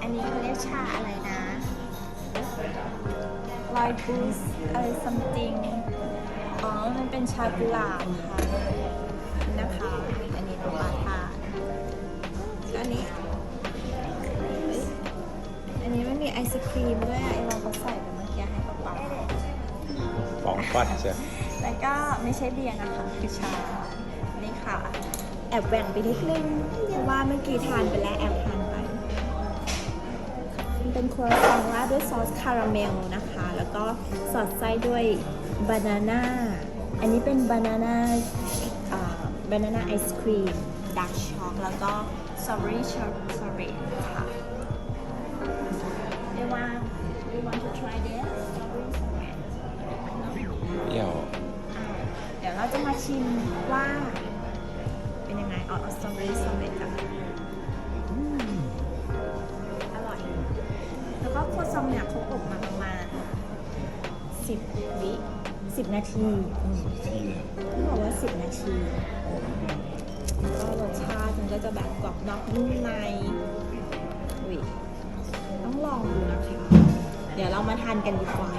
อันนี้เขาเรียกชาอะไรนะลายบูสอะไรซัมติงอ๋อ มันเป็นชากุหลาบค่ะนะคะ อันนี้ของราคาอันนี้ อันนี้ไม่มีไอศครีมด้วยไอเราก็ใส่ไปเมื่อกี้ให้ป๊าป๊าฟองฟัดเชีแล้วก็ไม่ใช่เบียร์นะคะ คือชา นี่ค่ะ แอบแหว่งไปนิดนึง เพราะว่าเมื่อกี้ทานไปแล้วแอบหา เป็นครัวซองราดด้วยซอสคาราเมลนะคะ แล้วก็สอดไส้ด้วยบานาน่า อันนี้เป็นบานาน่าบานาน่าไอศครีมดักช็อกแล้วก็สตรอเบอรี่ช็อกสตรอเบอรี่ค่ะเรียกว่า we want to try this strawberry sorbet เปรี้ยวอ่าเดี๋ยวเราจะมาชิมว่า เป็นยังไงเอาเอาสตรอเบอรี่ แล้วก็ครัวซองเนี่ยเขาอบมาประมาณสิบวิสิบนาทีอืมที่เลยเขาบอกว่าสิบนาทีก็รสชาติมันก็จะแบบกรอบนอกนุ่มในอุ้ยต้องลองดูนะคะ เดี๋ยวเรามาทานกันดีกว่า